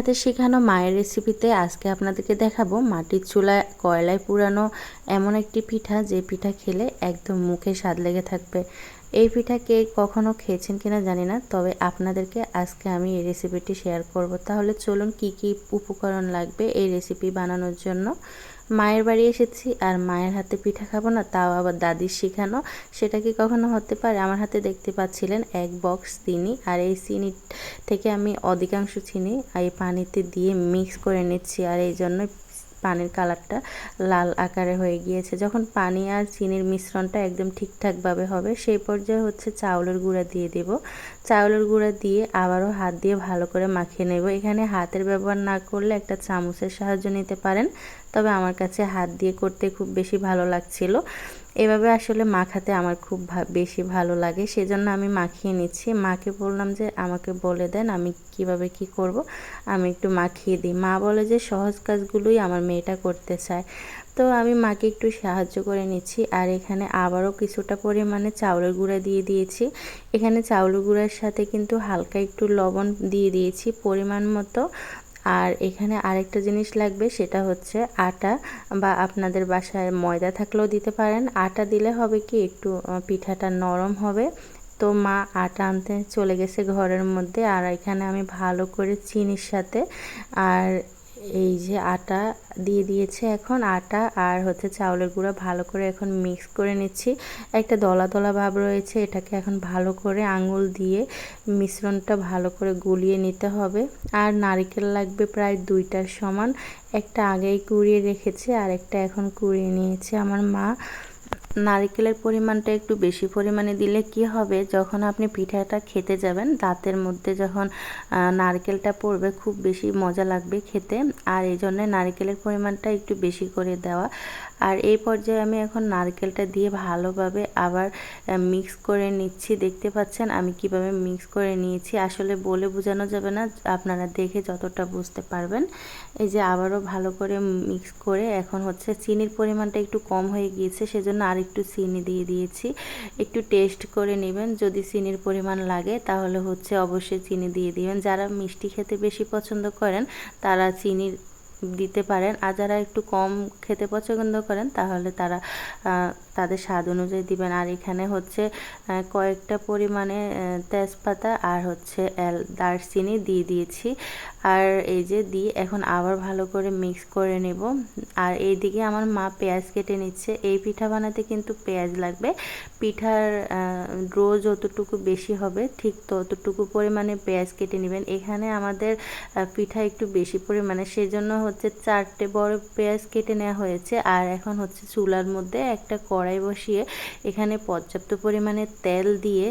হাতে শেখানো মায়ের রেসিপিতে আজকে আপনাদেরকে দেখাবো মাটির চুলায় কয়লায় পুরানো এমন একটি পিঠা, যে পিঠা খেলে একদম মুখে স্বাদ লেগে থাকবে। এই পিঠা কে কখনো খেয়েছেন কিনা জানি না, তবে আপনাদেরকে আজকে আমি এই রেসিপিটি শেয়ার করব। তাহলে চলুন কি কি উপকরণ লাগবে এই রেসিপি বানানোর জন্য। মায়ের বাড়ি এসেছি আর মায়ের হাতে পিঠা খাব না, তাও আবার দাদির শেখানো। সেটা কি কখনো হতে পারে? আমার হাতে দেখতে পাচ্ছিলেন এক বক্স চিনি আর এই চিনি থেকে আমি অধিকাংশ চিনি এই পানিতে দিয়ে মিক্স করে নিচ্ছি আর এই জন্য পানির কালারটা লাল আকারে হয়ে গিয়েছে। যখন পানি আর চিনির মিশ্রণটা একদম ঠিকঠাকভাবে হবে, সেই পর্যায়ে হচ্ছে চাউলের গুঁড়া দিয়ে দেব। চাউলের গুঁড়া দিয়ে আবারও হাত দিয়ে ভালো করে মাখিয়ে নেব। এখানে হাতের ব্যবহার না করলে একটা চামচের সাহায্য নিতে পারেন, তবে আমার কাছে হাত দিয়ে করতে খুব বেশি ভালো লাগছিল। এভাবে আসলে মাখাতে আমার খুব বেশি ভালো লাগে। সেজন্য আমি মাখিয়ে নিচ্ছি। মাকে বললাম যে, আমাকে বলে দেন আমি কীভাবে কি করব। আমি একটু মাখিয়ে দিই। মা বলে যে, সহজ কাজগুলোই আমার মেয়েটা করতে চায়। তো আমি মাকে একটু সাহায্য করে নিচ্ছি। আর এখানে আবারও কিছুটা পরিমাণে চাউলের গুঁড়া দিয়ে দিয়েছি। এখানে চাউলের গুঁড়ার সাথে কিন্তু হালকা একটু লবণ দিয়ে দিয়েছি। পরিমাণ মতো আর এখানে আরেকটা জিনিস লাগবে, সেটা হচ্ছে আটা বা আপনাদের বাসায় ময়দা থাকলেও দিতে পারেন। আটা দিলে হবে কি, একটু পিঠাটা নরম হবে। তো মা আটা আনতে চলে গেছে ঘরের মধ্যে, আর এখানে আমি ভালো করে চিনির সাথে, আর এই যে আটা দিয়ে দিয়েছে এখন। আটা আর হচ্ছে চাউলের গুঁড়া ভালো করে এখন মিক্স করে নিচ্ছি। একটা দলা দলা ভাব রয়েছে, এটাকে এখন ভালো করে আঙুল দিয়ে মিশ্রণটা ভালো করে গুলিয়ে নিতে হবে। আর নারিকেল লাগবে প্রায় দুইটার সমান। একটা আগেই কুড়িয়ে রেখেছে আর একটা এখন কুড়িয়ে নিয়েছে আমার মা। নারিকেলের পরিমাণটা একটু বেশি পরিমাণে দিলে কি হবে? যখন আপনি পিঠাটা খেতে যাবেন, দাঁতের মধ্যে যখন নারকেলটা পড়বে, খুব বেশি মজা লাগবে খেতে। আর এই জন্য নারিকেলের পরিমাণটা একটু বেশি করে দেওয়া। আর এই পর্যায়ে আমি এখন নারকেলটা দিয়ে ভালোভাবে আবার মিক্স করে নিচ্ছি। দেখতে পাচ্ছেন আমি কীভাবে মিক্স করে নিয়েছি। আসলে বলে বোঝানো যাবে না, আপনারা দেখে যতটা বুঝতে পারবেন। এই যে আবারও ভালো করে মিক্স করে এখন হচ্ছে চিনির পরিমাণটা একটু কম হয়ে গিয়েছে, সেজন্য আর একটু চিনি দিয়ে দিয়েছি। একটু টেস্ট করে নেবেন। যদি চিনির পরিমাণ লাগে, তাহলে হচ্ছে অবশ্যই চিনি দিয়ে দিবেন। যারা মিষ্টি খেতে বেশি পছন্দ করেন, তারা চিনির দিতে পারেন। আর যারা একটু কম খেতে পছন্দ করেন তাহলে তারা তাদের স্বাদ অনুযায়ী দিবেন। আর এখানে হচ্ছে কয়েকটা পরিমাণে তেজপাতা আর হচ্ছে দারচিনি দিয়ে দিয়েছি। আর এই যে দিয়ে এখন আবার ভালো করে মিক্স করে নেব। আর এইদিকে আমার মা পেঁয়াজ কেটে নিচ্ছে। এই পিঠা বানাতে কিন্তু পেঁয়াজ লাগবে। পিঠার ডো যতটুকু বেশি হবে, ঠিক ততটুকু পরিমাণে পেঁয়াজ কেটে নেবেন। এখানে আমাদের পিঠা একটু বেশি পরিমাণে সেই জন্য হচ্ছে চারটে বড় পেঁয়াজ কেটে নেওয়া হয়েছে। আর এখন হচ্ছে চুলার মধ্যে একটা কড়াই বসিয়ে এখানে পর্যাপ্ত পরিমাণে তেল দিয়ে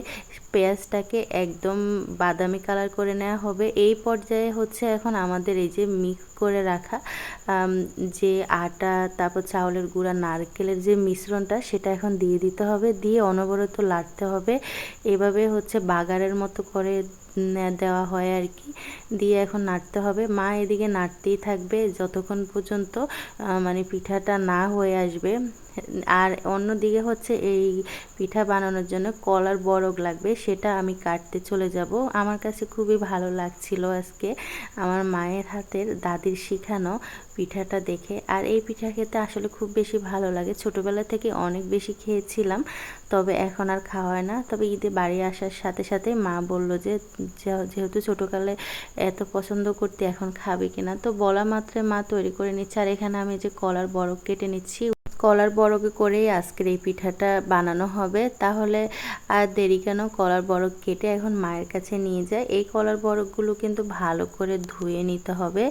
পেঁয়াজটাকে একদম বাদামি কালার করে নেওয়া হবে। এই পর্যায়ে হচ্ছে এখন আমাদের এই যে মিক্স করে রাখা যে আটা, তারপর চাউলের গুঁড়া, নারকেলের যে মিশ্রণটা, সেটা এখন দিয়ে দিতে হবে। দিয়ে অনবরত লাড়তে হবে। এভাবে হচ্ছে বাগারের মতো করে দেওয়া হয় আর কি। দিয়ে এখন নাড়তে হবে। মা এদিকে নাড়তেই থাকবে যতক্ষণ পর্যন্ত মানে পিঠাটা না হয়ে আসবে। আর অন্য দিকে হচ্ছে এই পিঠা বানানোর জন্য কলার বরগ লাগবে, সেটা আমি কাটতে চলে যাব। আমার কাছে খুবই ভালো লাগছিল আজকে আমার মায়ের হাতের দাদির শিখানো পিঠাটা দেখে। আর এই পিঠা খেতে আসলে খুব বেশি ভালো লাগে। ছোটোবেলা থেকে অনেক বেশি খেয়েছিলাম, তবে এখন আর খাওয়া হয় না। তবে ঈদে বাড়ি আসার সাথে সাথে মা বলল যে যেহেতু ছোটোকালে এত পছন্দ করতে এখন খাবে কিনা? তো বলা মাত্রে মা তৈরি করে নিচ্ছে। আর এখানে আমি যে কলার বরফ কেটে নিচ্ছি কলার বরফে করেই আজকের এই পিঠাটা বানানো হবে। তাহলে আর দেরি কেন? কলার বরফ কেটে এখন মায়ের কাছে নিয়ে যায়। এই কলার বরফগুলো কিন্তু ভালো করে ধুয়ে নিতে হবে।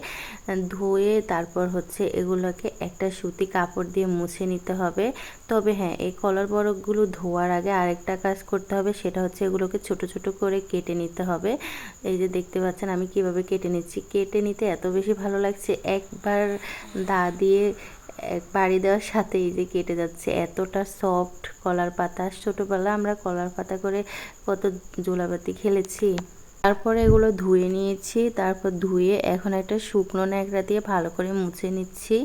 ধুয়ে তারপর হচ্ছে এগুলোকে একটা সুতি কাপড় দিয়ে মুছে নিতে হবে। তবে হ্যাঁ এই কলার বরফগুলো ধোয়ার আগে আরেকটা কাজ করতে হবে, সেটা হচ্ছে এগুলোকে ছোট ছোট করে কেটে নিতে হবে। এই যে দেখতে পাচ্ছেন আমি কীভাবে কেটে নিচ্ছি। কেটে নিতে এত বেশি ভালো লাগছে। একবার দা দিয়ে বাড়ি দেওয়ার সাথেই যে কেটে যাচ্ছে। এতটা সফট কলার পাতা। ছোটোবেলা আমরা কলার পাতা করে কত জোলাবাতি খেলেছি। তারপরে এগুলো ধুয়ে নিয়েছি। তারপর ধুয়ে এখন একটা শুকনো ন্যাকড়া দিয়ে ভালো করে মুছে নিচ্ছি।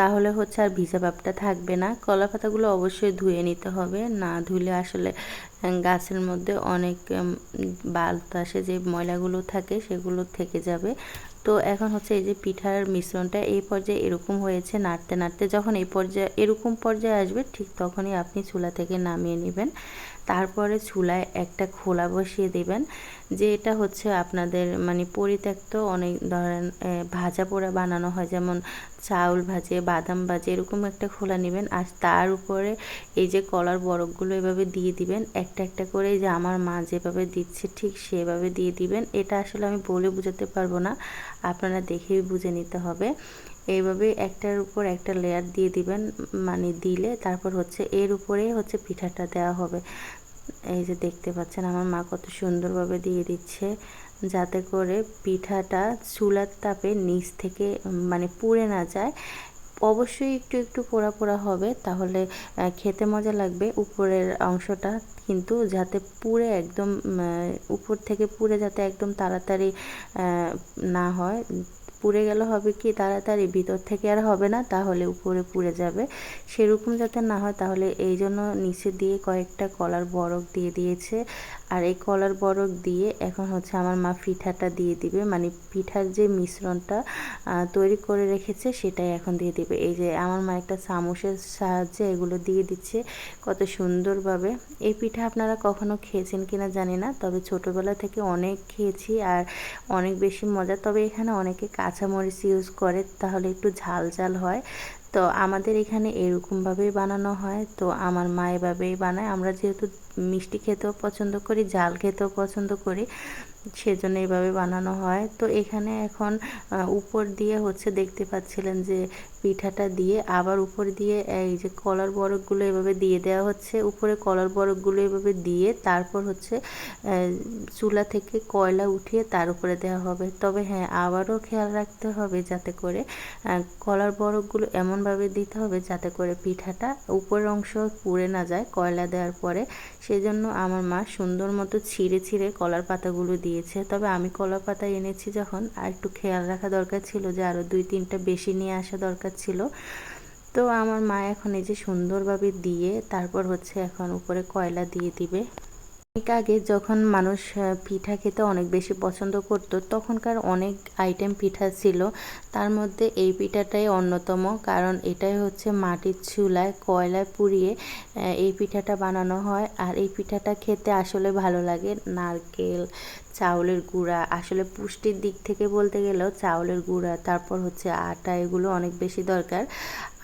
তাহলে হচ্ছে আর ভিজা ভাবটা থাকবে না। কলা পাতাগুলো অবশ্যই ধুয়ে নিতে হবে। না ধুলে আসলে গাছের মধ্যে অনেক বাতাসে যে ময়লাগুলো থাকে সেগুলো থেকে যাবে। তো এখন হচ্ছে এই যে পিঠার মিশ্রণটা এই পর্যায়ে এরকম হয়েছে নাড়তে নাড়তে যখন এই পর্যায়ে, এরকম পর্যায়ে আসবে ঠিক তখনই আপনি চুলা থেকে নামিয়ে নেবেন। তারপরে চুলায় একটা খোলা বসিয়ে দিবেন, যে এটা হচ্ছে আপনাদের মানে পরিত্যক্ত অনেক ধরেন ভাজা পোড়া বানানো হয়, যেমন চাউল ভাজে, বাদাম ভাজে, এরকম একটা খোলা নেবেন। আর তার উপরে এই যে কলার বরফগুলো এভাবে দিয়ে দিবেন, একটা একটা করে যে আমার মা যেভাবে দিচ্ছে ঠিক সেভাবে দিয়ে দিবেন। এটা আসলে আমি বলে বোঝাতে পারব না, আপনারা দেখেই বুঝে নিতে হবে। এইভাবে একটার উপর একটা লেয়ার দিয়ে দিবেন মানে দিলে তারপর হচ্ছে এর উপরে হচ্ছে পিঠাটা দেওয়া হবে। এই যে দেখতে পাচ্ছেন, আমার মা কত সুন্দরভাবে দিয়ে দিচ্ছে, যাতে করে পিঠাটা চুলার তাপে নিচ থেকে মানে পুড়ে না যায়। অবশ্যই একটু একটু পোড়া পোড়া হবে, তাহলে খেতে মজা লাগবে উপরের অংশটা, কিন্তু যাতে পুড়ে একদম উপর থেকে পুড়ে যাতে একদম তাড়াতাড়ি না হয় পুড়ে গেলে হবে কি তাড়াতাড়ি, ভিতর থেকে আর হবে না, তাহলে উপরে পুড়ে যাবে। সেরকম যাতে না হয়, তাহলে এই জন্য নিচে দিয়ে কয়েকটা কলার বরফ দিয়ে দিয়েছে। আর এই কলার বরক দিয়ে এখন হচ্ছে আমার মা পিঠাটা দিয়ে দিবে। মানে পিঠার যে মিশ্রণটা তৈরি করে রেখেছে সেটাই এখন দিয়ে দিবে। এই যে আমার মা একটা চামচের সাহায্যে এগুলো দিয়ে দিচ্ছে কত সুন্দরভাবে। এই পিঠা আপনারা কখনো খেয়েছেন কিনা জানি না, তবে ছোটোবেলা থেকে অনেক খেয়েছি আর অনেক বেশি মজা। তবে এখানে অনেকে কাঁচামরিচ ইউজ করে, তাহলে একটু ঝাল ঝাল হয়। তো আমাদের এখানে এরকমভাবেই বানানো হয়। তো আমার মা এভাবেই বানায়। আমরা যেহেতু মিষ্টি খেতেও পছন্দ করি, ঝাল খেতেও পছন্দ করি সেজন্য এইভাবে বানানো হয়। তো এখানে এখন উপর দিয়ে হচ্ছে দেখতে পাচ্ছিলেন যে পিঠাটা দিয়ে আবার উপর দিয়ে এই যে কলার বরফগুলো এভাবে দিয়ে দেওয়া হচ্ছে। উপরে কলার বরফগুলো এভাবে দিয়ে তারপর হচ্ছে চুলা থেকে কয়লা উঠিয়ে তার উপরে দেওয়া হবে। তবে হ্যাঁ আবারও খেয়াল রাখতে হবে যাতে করে কলার বরফগুলো এমনভাবে দিতে হবে যাতে করে পিঠাটা উপরের অংশ পুড়ে না যায় কয়লা দেওয়ার পরে। সেজন্য আমার মা সুন্দর মতো ছিঁড়ে ছিঁড়ে কলার পাতাগুলো দিয়েছে। তবে আমি কলার পাতা এনেছি যখন, আর একটু খেয়াল রাখা দরকার ছিল যে আরও দুই তিনটা বেশি নিয়ে আসা দরকার ছিল। তো আমার মা এখন এই যে সুন্দরভাবে দিয়ে, তারপর হচ্ছে এখন উপরে কয়লা দিয়ে দিবে। অনেক আগে যখন মানুষ পিঠা খেতে অনেক বেশি পছন্দ করতো, তখনকার অনেক আইটেম পিঠা ছিল। তার মধ্যে এই পিঠাটাই অন্যতম, কারণ এটাই হচ্ছে মাটির চুলায় কয়লায় পুড়িয়ে এই পিঠাটা বানানো হয়। আর এই পিঠাটা খেতে আসলে ভালো লাগে নারকেল চাউলের গুঁড়া। আসলে পুষ্টির দিক থেকে বলতে গেলেও চাউলের গুঁড়া, তারপর হচ্ছে আটা, এগুলো অনেক বেশি দরকার।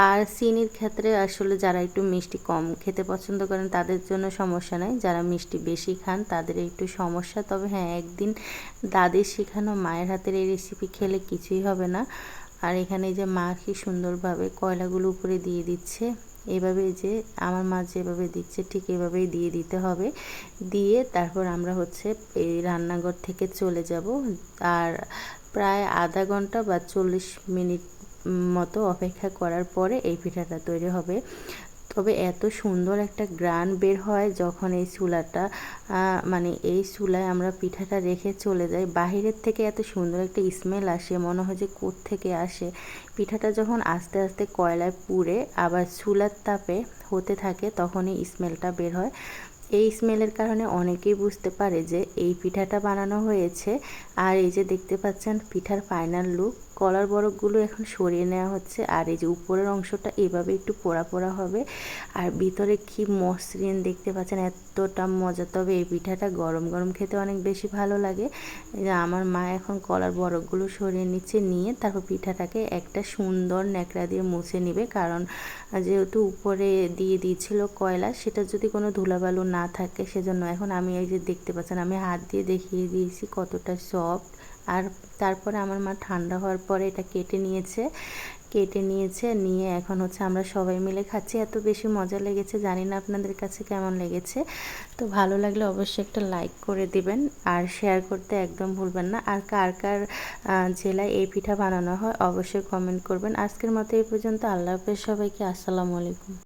আর চিনির ক্ষেত্রে আসলে যারা একটু মিষ্টি কম খেতে পছন্দ করেন, তাদের জন্য সমস্যা নাই। যারা মিষ্টি বেশি খান, তাদের একটু সমস্যা। তবে হ্যাঁ একদিন দাদির শেখানো মায়ের হাতের এই রেসিপি খেলে কিছুই হবে না। আর এখানে যে মা কি সুন্দরভাবে কয়লাগুলো উপরে দিয়ে দিচ্ছে। এভাবে যে আমার মা যেভাবে দিচ্ছে ঠিক এভাবেই দিয়ে দিতে হবে। দিয়ে তারপর আমরা হচ্ছে এই রান্নাঘর থেকে চলে যাব। আর প্রায় আধা ঘণ্টা বা চল্লিশ মিনিট মতো অপেক্ষা করার পরে এই পিঠাটা তৈরি হবে। তবে এত সুন্দর একটা গ্রান বের হয় যখন এই চুলাটা মানে এই চুলায় আমরা পিঠাটা রেখে চলে যাই। বাহিরের থেকে এত সুন্দর একটা স্মেল আসে, মনে হয় যে থেকে আসে। পিঠাটা যখন আস্তে আস্তে কয়লায় পুড়ে আবার চুলার তাপে হতে থাকে, তখনই স্মেলটা বের হয়। এই স্মেলের কারণে অনেকেই বুঝতে পারে যে এই পিঠাটা বানানো হয়েছে। আর এই যে দেখতে পাচ্ছেন, পিঠার ফাইনাল লুক কলার বরফগুলো এখন সরিয়ে নেওয়া হচ্ছে। আর এই যে উপরের অংশটা এভাবে একটু পোড়া পোড়া হবে। আর ভিতরে কি মসৃণ দেখতে পাচ্ছেন, এতটা মজা। তবে এই পিঠাটা গরম গরম খেতে অনেক বেশি ভালো লাগে। আমার মা এখন কলার বরফগুলো সরিয়ে নিচ্ছে, নিয়ে তারপর পিঠাটাকে একটা সুন্দর ন্যাকড়া দিয়ে মুছে নেবে। কারণ যেহেতু উপরে দিয়ে দিয়েছিল কয়লা, সেটা যদি কোনো ধুলাবালু না থাকে, সেজন্য এখন আমি এই যে দেখতে পাচ্ছেন, আমি হাত দিয়ে দেখিয়ে দিয়েছি কতটা সফট আর তারপরে আমার মা ঠান্ডা হওয়ার পরে এটা কেটে নিয়েছে। কেটে নিয়েছে, নিয়ে এখন হচ্ছে আমরা সবাই মিলে খাচ্ছি। এত বেশি মজা লেগেছে, জানি না আপনাদের কাছে কেমন লেগেছে। তো ভালো লাগলে অবশ্যই একটা লাইক করে দিবেন আর শেয়ার করতে একদম ভুলবেন না। আর কার কার জেলায় এই পিঠা বানানো হয় অবশ্যই কমেন্ট করবেন। আজকের মতো এই পর্যন্ত। আল্লাহ হাফেজ সবাইকে। আসসালামু আলাইকুম।